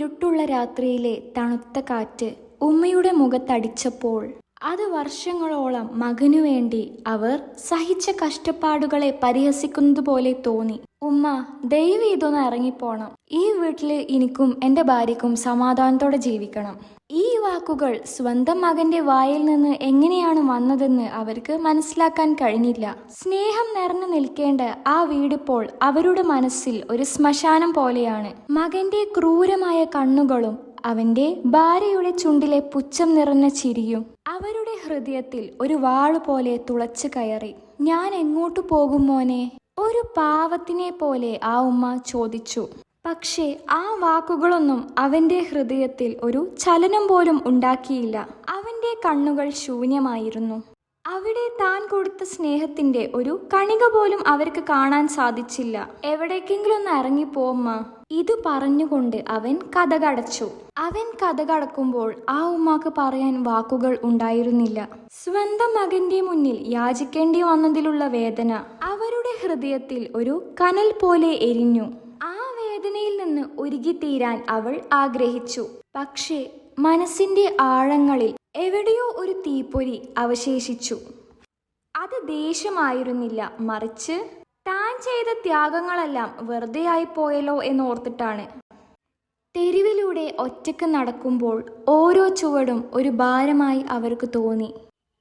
ഇരുട്ടുള്ള രാത്രിയിലെ തണുത്ത കാറ്റ് ഉമ്മയുടെ മുഖത്തടിച്ചപ്പോൾ അത് വർഷങ്ങളോളം മകനു വേണ്ടി അവർ സഹിച്ച കഷ്ടപ്പാടുകളെ പരിഹസിക്കുന്നത് പോലെ തോന്നി. ഉമ്മ ദയവ് ഇതൊന്ന് ഇറങ്ങിപ്പോണം. ഈ വീട്ടിൽ എനിക്കും എന്റെ ഭാര്യക്കും സമാധാനത്തോടെ ജീവിക്കണം. വാക്കുകൾ സ്വന്തം മകന്റെ വായിൽ നിന്ന് എങ്ങനെയാണ് വന്നതെന്ന് അവർക്ക് മനസ്സിലാക്കാൻ കഴിഞ്ഞില്ല. സ്നേഹം നിറഞ്ഞു നിൽക്കേണ്ട ആ വീടിപ്പോൾ അവരുടെ മനസ്സിൽ ഒരു ശ്മശാനം പോലെയാണ്. മകന്റെ ക്രൂരമായ കണ്ണുകളും അവന്റെ ഭാര്യയുടെ ചുണ്ടിലെ പുച്ഛം നിറഞ്ഞ ചിരിയും അവരുടെ ഹൃദയത്തിൽ ഒരു വാൾ പോലെ തുളച്ചു കയറി. ഞാൻ എങ്ങോട്ടു പോകും മോനെ? ഒരു പാവത്തിനെ പോലെ ആ ഉമ്മ ചോദിച്ചു. പക്ഷേ ആ വാക്കുകളൊന്നും അവന്റെ ഹൃദയത്തിൽ ഒരു ചലനം പോലും ഉണ്ടാക്കിയില്ല. അവന്റെ കണ്ണുകൾ ശൂന്യമായിരുന്നു. അവിടെ താൻ കൊടുത്ത സ്നേഹത്തിന്റെ ഒരു കണിക പോലും അവർക്ക് കാണാൻ സാധിച്ചില്ല. എവിടേക്കെങ്കിലും ഒന്ന് ഇറങ്ങിപ്പോമ്മ ഇത് പറഞ്ഞുകൊണ്ട് അവൻ കഥകടച്ചു. അവൻ കഥകടക്കുമ്പോൾ ആ ഉമ്മാക്ക് പറയാൻ വാക്കുകൾ ഉണ്ടായിരുന്നില്ല. സ്വന്തം മകന്റെ മുന്നിൽ യാചിക്കേണ്ടി വന്നതിലുള്ള വേദന അവരുടെ ഹൃദയത്തിൽ ഒരു കനൽ പോലെ എരിഞ്ഞു. വേദനയിൽ നിന്ന് ഒരുകിത്തീരാൻ അവൾ ആഗ്രഹിച്ചു. പക്ഷേ മനസ്സിന്റെ ആഴങ്ങളിൽ എവിടെയോ ഒരു തീപ്പൊരി അവശേഷിച്ചു. അത് ദേഷ്യമായിരുന്നില്ല. മറിച്ച് താൻ ചെയ്ത ത്യാഗങ്ങളെല്ലാം വെറുതെ ആയിപ്പോയല്ലോ എന്നോർത്തിട്ടാണ്. തെരുവിലൂടെ ഒറ്റയ്ക്ക് നടക്കുമ്പോൾ ഓരോ ചുവടും ഒരു ഭാരമായി അവർക്ക് തോന്നി.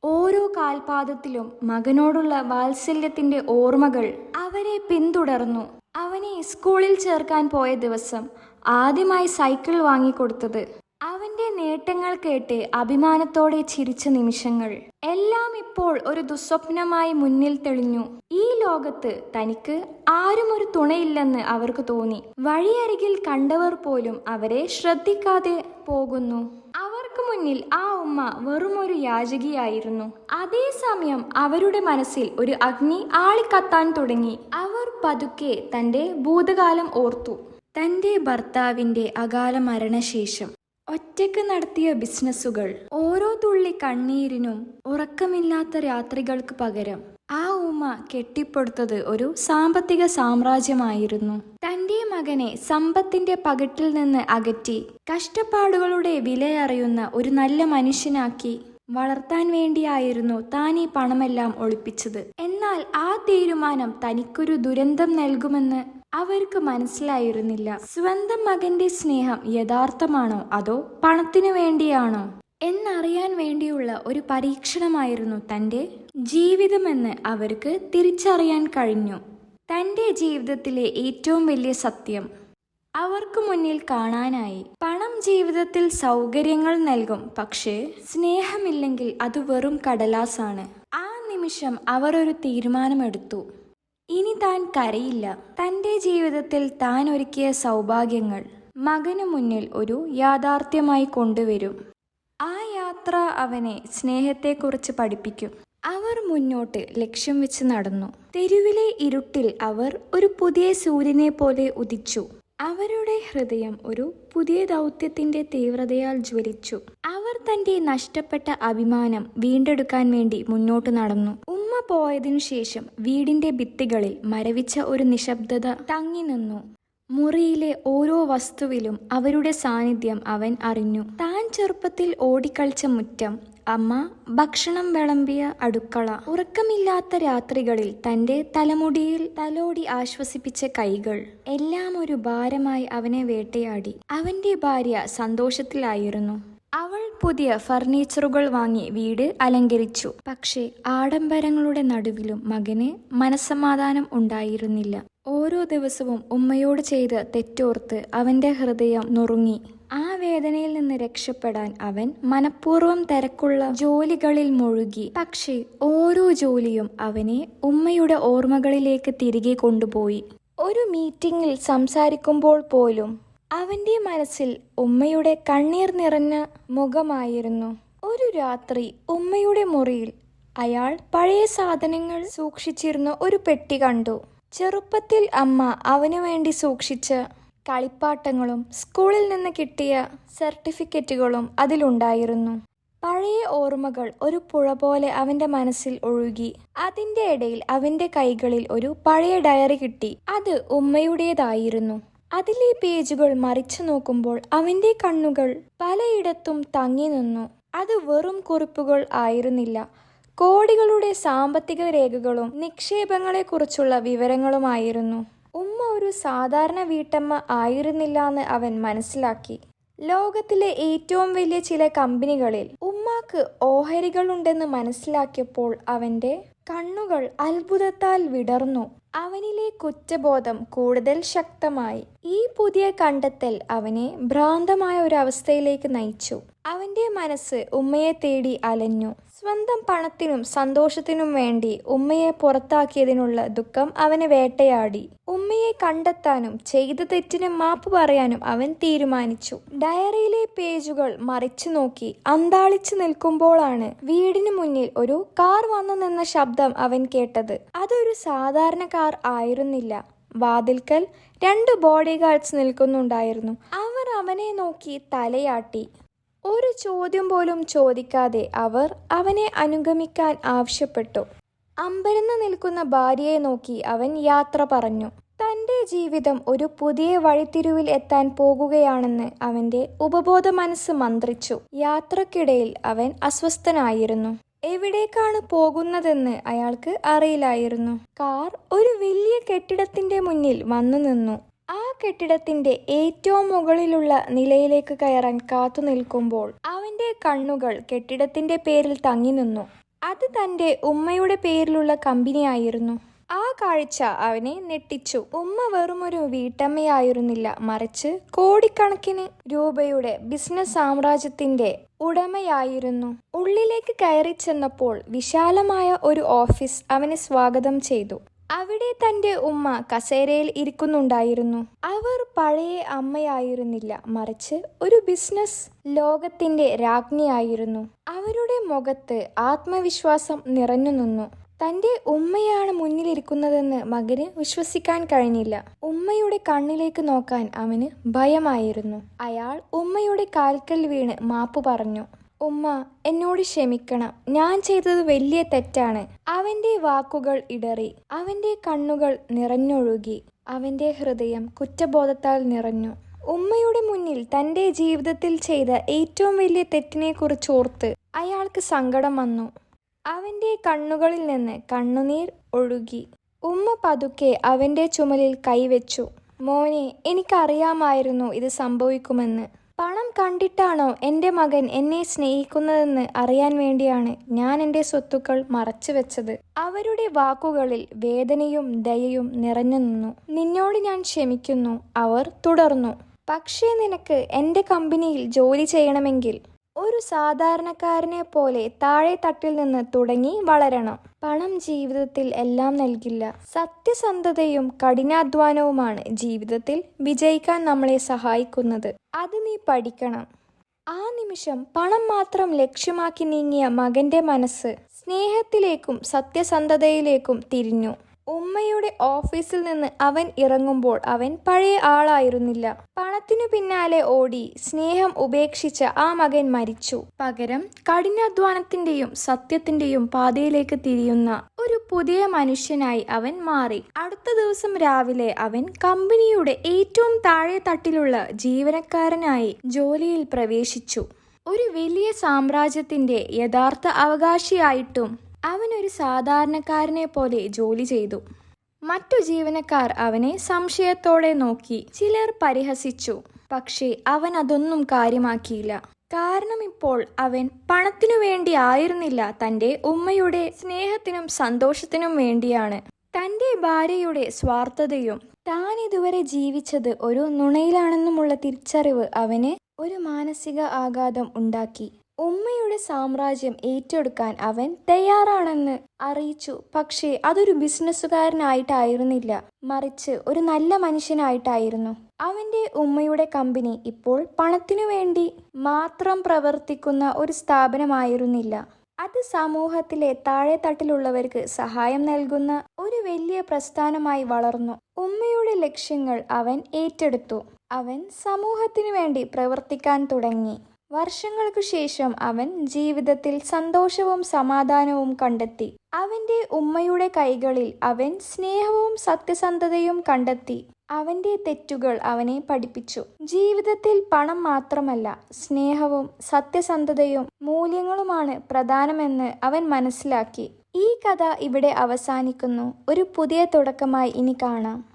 ഓരോ കാൽപാദത്തിലും മകനോടുള്ള വാത്സല്യത്തിന്റെ ഓർമ്മകൾ അവരെ പിന്തുടർന്നു. അവനെ സ്കൂളിൽ ചേർക്കാൻ പോയ ദിവസം ആദ്യമായി സൈക്കിൾ വാങ്ങിക്കൊടുത്തത്. അവന്റെ നേട്ടങ്ങൾ കേട്ട് അഭിമാനത്തോടെ ചിരിച്ച നിമിഷങ്ങൾ. എല്ലാം ഇപ്പോൾ ഒരു ദുസ്വപ്നമായി മുന്നിൽ തെളിഞ്ഞു. ഈ ലോകത്ത് തനിക്ക് ആരും ഒരു തുണയില്ലെന്ന് അവർക്ക് തോന്നി. വഴിയരികിൽ കണ്ടവർ പോലും അവരെ ശ്രദ്ധിക്കാതെ പോകുന്നു. അവർക്ക് മുന്നിൽ ആ ഉമ്മ വെറുമൊരു യാചകിയായിരുന്നു. അതേസമയം അവരുടെ മനസ്സിൽ ഒരു അഗ്നി ആളിക്കത്താൻ തുടങ്ങി. അവർ പതുക്കെ തന്റെ ഭൂതകാലം ഓർത്തു. തന്റെ ഭർത്താവിന്റെ അകാല മരണശേഷം ഒറ്റയ്ക്ക് നടത്തിയ ബിസിനസ്സുകൾ ഓരോ തുള്ളി കണ്ണീരിനും ഉറക്കമില്ലാത്ത രാത്രികൾക്ക് പകരം ആ ഉമ്മ കെട്ടിപ്പടുത്തത് ഒരു സാമ്പത്തിക സാമ്രാജ്യമായിരുന്നു. തന്റെ മകനെ സമ്പത്തിന്റെ പകിട്ടിൽ നിന്ന് അകറ്റി കഷ്ടപ്പാടുകളുടെ വിലയറിയുന്ന ഒരു നല്ല മനുഷ്യനാക്കി വളർത്താൻ വേണ്ടിയായിരുന്നു താൻ ഈ പണമെല്ലാം ഒളിപ്പിച്ചത്. എന്നാൽ ആ തീരുമാനം തനിക്കൊരു ദുരന്തം നൽകുമെന്ന് അവർക്ക് മനസ്സിലായിരുന്നില്ല. സ്വന്തം മകന്റെ സ്നേഹം യഥാർത്ഥമാണോ അതോ പണത്തിനു വേണ്ടിയാണോ? എന്നറിയാൻ വേണ്ടിയുള്ള ഒരു പരീക്ഷണമായിരുന്നു തന്റെ ജീവിതമെന്ന് അവർക്ക് തിരിച്ചറിയാൻ കഴിഞ്ഞു. തന്റെ ജീവിതത്തിലെ ഏറ്റവും വലിയ സത്യം അവർക്ക് മുന്നിൽ കാണാനായി. പണം ജീവിതത്തിൽ സൗകര്യങ്ങൾ നൽകും പക്ഷേ സ്നേഹമില്ലെങ്കിൽ അത് വെറും കടലാസാണ്. ആ നിമിഷം അവർ ഒരു തീരുമാനമെടുത്തു. ഇനി താൻ കരയില്ല. തന്റെ ജീവിതത്തിൽ താൻ ഒരുക്കിയ സൗഭാഗ്യങ്ങൾ മകനു മുന്നിൽ ഒരു യാഥാർത്ഥ്യമായി കൊണ്ടുവരും. ആ യാത്ര അവനെ സ്നേഹത്തെക്കുറിച്ച് പഠിപ്പിക്കും. അവർ മുന്നോട്ട് ലക്ഷ്യം വെച്ച് നടന്നു. തെരുവിലെ ഇരുട്ടിൽ അവർ ഒരു പുതിയ സൂര്യനെ പോലെ ഉദിച്ചു. അവരുടെ ഹൃദയം ഒരു പുതിയ ദൗത്യത്തിന്റെ തീവ്രതയാൽ ജ്വലിച്ചു. അവർ തന്റെ നഷ്ടപ്പെട്ട അഭിമാനം വീണ്ടെടുക്കാൻ വേണ്ടി മുന്നോട്ട് നടന്നു. ഉമ്മ പോയതിനു ശേഷം വീടിന്റെ ഭിത്തികളിൽ മരവിച്ച ഒരു നിശബ്ദത തങ്ങി നിന്നു. മുറിയിലെ ഓരോ വസ്തുവിലും അവരുടെ സാന്നിധ്യം അവൻ അറിഞ്ഞു. താൻ ചെറുപ്പത്തിൽ ഓടിക്കളിച്ച മുറ്റം അമ്മ ഭക്ഷണം വിളമ്പിയ അടുക്കള ഉറക്കമില്ലാത്ത രാത്രികളിൽ തന്റെ തലമുടിയിൽ തലോടി ആശ്വസിപ്പിച്ച കൈകൾ എല്ലാം ഒരു ഭാരമായി അവനെ വേട്ടയാടി. അവന്റെ ഭാര്യ സന്തോഷത്തിലായിരുന്നു. അവൾ പുതിയ ഫർണിച്ചറുകൾ വാങ്ങി വീട് അലങ്കരിച്ചു. പക്ഷേ ആഡംബരങ്ങളുടെ നടുവിലും മകന് മനസ്സമാധാനം ഉണ്ടായിരുന്നില്ല. ഓരോ ദിവസവും ഉമ്മയോട് ചെയ്ത് തെറ്റോർത്ത് അവന്റെ ഹൃദയം നുറുങ്ങി. ആ വേദനയിൽ നിന്ന് രക്ഷപ്പെടാൻ അവൻ മനഃപൂർവം തിരക്കുള്ള ജോലികളിൽ മുഴുകി. പക്ഷേ ഓരോ ജോലിയും അവനെ ഉമ്മയുടെ ഓർമ്മകളിലേക്ക് തിരികെ കൊണ്ടുപോയി. ഒരു മീറ്റിംഗിൽ സംസാരിക്കുമ്പോൾ പോലും അവന്റെ മനസ്സിൽ ഉമ്മയുടെ കണ്ണീർ നിറഞ്ഞ മുഖമായിരുന്നു. ഒരു രാത്രി ഉമ്മയുടെ മുറിയിൽ അയാൾ പഴയ സാധനങ്ങൾ സൂക്ഷിച്ചിരുന്ന ഒരു പെട്ടി കണ്ടു. ചെറുപ്പത്തിൽ അമ്മ അവനു വേണ്ടി സൂക്ഷിച്ച കളിപ്പാട്ടങ്ങളും സ്കൂളിൽ നിന്ന് കിട്ടിയ സർട്ടിഫിക്കറ്റുകളും അതിലുണ്ടായിരുന്നു. പഴയ ഓർമ്മകൾ ഒരു പുഴ പോലെ അവന്റെ മനസ്സിൽ ഒഴുകി. അതിന്റെ ഇടയിൽ അവന്റെ കൈകളിൽ ഒരു പഴയ ഡയറി കിട്ടി. അത് ഉമ്മയുടേതായിരുന്നു. അതിലെ പേജുകൾ മറിച്ചു നോക്കുമ്പോൾ അവന്റെ കണ്ണുകൾ പലയിടത്തും തങ്ങി നിന്നു. അത് വെറും കുറിപ്പുകൾ ആയിരുന്നില്ല. കോടികളുടെ സാമ്പത്തിക രേഖകളും നിക്ഷേപങ്ങളെക്കുറിച്ചുള്ള വിവരങ്ങളുമായിരുന്നു. ഉമ്മ ഒരു സാധാരണ വീട്ടമ്മ ആയിരുന്നില്ല എന്ന് അവൻ മനസ്സിലാക്കി. ലോകത്തിലെ ഏറ്റവും വലിയ ചില കമ്പനികളിൽ ഉമ്മാക്ക് ഓഹരികളുണ്ടെന്ന് മനസ്സിലാക്കിയപ്പോൾ അവന്റെ കണ്ണുകൾ അത്ഭുതത്താൽ വിടർന്നു. അവനിലെ കുറ്റബോധം കൂടുതൽ ശക്തമായി. ഈ പുതിയ കണ്ടെത്തൽ അവനെ ഭ്രാന്തമായ ഒരു അവസ്ഥയിലേക്ക് നയിച്ചു. അവന്റെ മനസ്സ് ഉമ്മയെ തേടി അലഞ്ഞു. സ്വന്തം പണത്തിനും സന്തോഷത്തിനും വേണ്ടി ഉമ്മയെ പുറത്താക്കിയതിനുള്ള ദുഃഖം അവനെ വേട്ടയാടി. ഉമ്മയെ കണ്ടെത്താനും ചെയ്ത തെറ്റിന് മാപ്പ് പറയാനും അവൻ തീരുമാനിച്ചു. ഡയറിയിലെ പേജുകൾ മറിച്ചു നോക്കി അന്താളിച്ചു നിൽക്കുമ്പോഴാണ് വീടിന് മുന്നിൽ ഒരു കാർ വന്നു നിന്ന ശബ്ദം അവൻ കേട്ടത്. അതൊരു സാധാരണ കാർ ആയിരുന്നില്ല. വാതിൽക്കൽ രണ്ട് ബോഡി ഗാർഡ്സ് നിൽക്കുന്നുണ്ടായിരുന്നു. അവർ അവനെ നോക്കി തലയാട്ടി. ഒരു ചോദ്യം പോലും ചോദിക്കാതെ അവർ അവനെ അനുഗമിക്കാൻ ആവശ്യപ്പെട്ടു. അമ്പരന്ന് നിൽക്കുന്ന ഭാര്യയെ നോക്കി അവൻ യാത്ര പറഞ്ഞു. തന്റെ ജീവിതം ഒരു പുതിയ വഴിത്തിരിവിൽ എത്താൻ പോകുകയാണെന്ന് അവന്റെ ഉപബോധ മനസ്സ് മന്ത്രിച്ചു. യാത്രക്കിടയിൽ അവൻ അസ്വസ്ഥനായിരുന്നു. എവിടേക്കാണ് പോകുന്നതെന്ന് അയാൾക്ക് അറിയില്ലായിരുന്നു. കാർ ഒരു വലിയ കെട്ടിടത്തിന്റെ മുന്നിൽ വന്നു നിന്നു. ആ കെട്ടിടത്തിന്റെ ഏറ്റവും മുകളിലുള്ള നിലയിലേക്ക് കയറാൻ കാത്തു നിൽക്കുമ്പോൾ അവന്റെ കണ്ണുകൾ കെട്ടിടത്തിന്റെ പേരിൽ തങ്ങി നിന്നു. അത് തന്റെ ഉമ്മയുടെ പേരിലുള്ള കമ്പനിയായിരുന്നു. ആ കാഴ്ച അവനെ ഞെട്ടിച്ചു. ഉമ്മ വെറുമൊരു വീട്ടമ്മയായിരുന്നില്ല. മറിച്ച് കോടിക്കണക്കിന് രൂപയുടെ ബിസിനസ് സാമ്രാജ്യത്തിന്റെ ഉടമയായിരുന്നു. ഉള്ളിലേക്ക് കയറി ചെന്നപ്പോൾ വിശാലമായ ഒരു ഓഫീസ് അവനെ സ്വാഗതം ചെയ്തു. അവിടെ തന്റെ ഉമ്മ കസേരയിൽ ഇരിക്കുന്നുണ്ടായിരുന്നു. അവർ പഴയ അമ്മയായിരുന്നില്ല. മറിച്ച് ഒരു ബിസിനസ് ലോകത്തിന്റെ രാജ്ഞിയായിരുന്നു. അവരുടെ മുഖത്ത് ആത്മവിശ്വാസം നിറഞ്ഞു നിന്നു. തന്റെ ഉമ്മയാണ് മുന്നിലിരിക്കുന്നതെന്ന് മകന് വിശ്വസിക്കാൻ കഴിഞ്ഞില്ല. ഉമ്മയുടെ കണ്ണിലേക്ക് നോക്കാൻ അവന് ഭയമായിരുന്നു. അയാൾ ഉമ്മയുടെ കാൽക്കൽ വീണ് മാപ്പ് പറഞ്ഞു ഉമ്മ എന്നോട് ക്ഷമിക്കണം. ഞാൻ ചെയ്തത് വലിയ തെറ്റാണ്. അവന്റെ വാക്കുകൾ ഇടറി. അവന്റെ കണ്ണുകൾ നിറഞ്ഞൊഴുകി. അവന്റെ ഹൃദയം കുറ്റബോധത്താൽ നിറഞ്ഞു. ഉമ്മയുടെ മുന്നിൽ തന്റെ ജീവിതത്തിൽ ചെയ്ത ഏറ്റവും വലിയ തെറ്റിനെക്കുറിച്ച് ഓർത്ത് അയാൾക്ക് സങ്കടം വന്നു. അവന്റെ കണ്ണുകളിൽ നിന്ന് കണ്ണുനീർ ഒഴുകി. ഉമ്മ പതുക്കെ അവന്റെ ചുമലിൽ കൈവച്ചു. മോനെ എനിക്കറിയാമായിരുന്നു ഇത് സംഭവിക്കുമെന്ന്. പണം കണ്ടിട്ടാണോ എന്റെ മകൻ എന്നെ സ്നേഹിക്കുന്നതെന്ന് അറിയാൻ വേണ്ടിയാണ് ഞാൻ എന്റെ സ്വത്തുക്കൾ മറച്ചു വെച്ചത്. അവരുടെ വാക്കുകളിൽ വേദനയും ദയയും നിറഞ്ഞു നിന്നു. നിന്നോട് ഞാൻ ക്ഷമിക്കുന്നു. അവർ തുടർന്നു. പക്ഷേ നിനക്ക് എന്റെ കമ്പനിയിൽ ജോലി ചെയ്യണമെങ്കിൽ ഒരു സാധാരണക്കാരനെ പോലെ താഴെ തട്ടിൽ നിന്ന് തുടങ്ങി വളരണം. പണം ജീവിതത്തിൽ എല്ലാം നൽകില്ല. സത്യസന്ധതയും കഠിനാധ്വാനവുമാണ് ജീവിതത്തിൽ വിജയിക്കാൻ നമ്മളെ സഹായിക്കുന്നത്. അത് നീ പഠിക്കണം. ആ നിമിഷം പണം മാത്രം ലക്ഷ്യമാക്കി നീങ്ങിയ മകന്റെ മനസ്സ് സ്നേഹത്തിലേക്കും സത്യസന്ധതയിലേക്കും തിരിഞ്ഞു. ഉമ്മയുടെ ഓഫീസിൽ നിന്ന് അവൻ ഇറങ്ങുമ്പോൾ അവൻ പഴയ ആളായിരുന്നില്ല. പണത്തിനു പിന്നാലെ ഓടി സ്നേഹം ഉപേക്ഷിച്ച ആ മകൻ മരിച്ചു. പകരം കഠിനാധ്വാനത്തിന്റെയും സത്യത്തിന്റെയും പാതയിലേക്ക് തിരിയുന്ന ഒരു പുതിയ മനുഷ്യനായി അവൻ മാറി. അടുത്ത ദിവസം രാവിലെ അവൻ കമ്പനിയുടെ ഏറ്റവും താഴെ തട്ടിലുള്ള ജീവനക്കാരനായി ജോലിയിൽ പ്രവേശിച്ചു. ഒരു വലിയ സാമ്രാജ്യത്തിന്റെ യഥാർത്ഥ അവകാശിയായിട്ടും അവൻ ഒരു സാധാരണക്കാരനെ പോലെ ജോലി ചെയ്തു. മറ്റു ജീവനക്കാർ അവനെ സംശയത്തോടെ നോക്കി. ചിലർ പരിഹസിച്ചു. പക്ഷേ അവൻ അതൊന്നും കാര്യമാക്കിയില്ല. കാരണം ഇപ്പോൾ അവൻ പണത്തിനു വേണ്ടി ആയിരുന്നില്ല. തന്റെ ഉമ്മയുടെ സ്നേഹത്തിനും സന്തോഷത്തിനും വേണ്ടിയാണ്. തന്റെ ഭാര്യയുടെ സ്വാർത്ഥതയും താൻ ഇതുവരെ ജീവിച്ചത് ഒരു നുണയിലാണെന്നുമുള്ള തിരിച്ചറിവ് അവന് ഒരു മാനസിക ആഘാതം ഉണ്ടാക്കി. ഉമ്മയുടെ സാമ്രാജ്യം ഏറ്റെടുക്കാൻ അവൻ തയ്യാറാണെന്ന് അറിയിച്ചു. പക്ഷേ അതൊരു ബിസിനസ്സുകാരനായിട്ടായിരുന്നില്ല. മറിച്ച് ഒരു നല്ല മനുഷ്യനായിട്ടായിരുന്നു. അവന്റെ ഉമ്മയുടെ കമ്പനി ഇപ്പോൾ പണത്തിനു വേണ്ടി മാത്രം പ്രവർത്തിക്കുന്ന ഒരു സ്ഥാപനമായിരുന്നില്ല. അത് സമൂഹത്തിലെ താഴെത്തട്ടിലുള്ളവർക്ക് സഹായം നൽകുന്ന ഒരു വലിയ പ്രസ്ഥാനമായി വളർന്നു. ഉമ്മയുടെ ലക്ഷ്യങ്ങൾ അവൻ ഏറ്റെടുത്തു. അവൻ സമൂഹത്തിനു വേണ്ടി പ്രവർത്തിക്കാൻ തുടങ്ങി. വർഷങ്ങൾക്കു ശേഷം അവൻ ജീവിതത്തിൽ സന്തോഷവും സമാധാനവും കണ്ടെത്തി. അവന്റെ ഉമ്മയുടെ കൈകളിൽ അവൻ സ്നേഹവും സത്യസന്ധതയും കണ്ടെത്തി. അവന്റെ തെറ്റുകൾ അവനെ പഠിപ്പിച്ചു. ജീവിതത്തിൽ പണം മാത്രമല്ല സ്നേഹവും സത്യസന്ധതയും മൂല്യങ്ങളുമാണ് പ്രധാനമെന്ന് അവൻ മനസ്സിലാക്കി. ഈ കഥ ഇവിടെ അവസാനിക്കുന്നു. ഒരു പുതിയ തുടക്കമായി ഇനി കാണാം.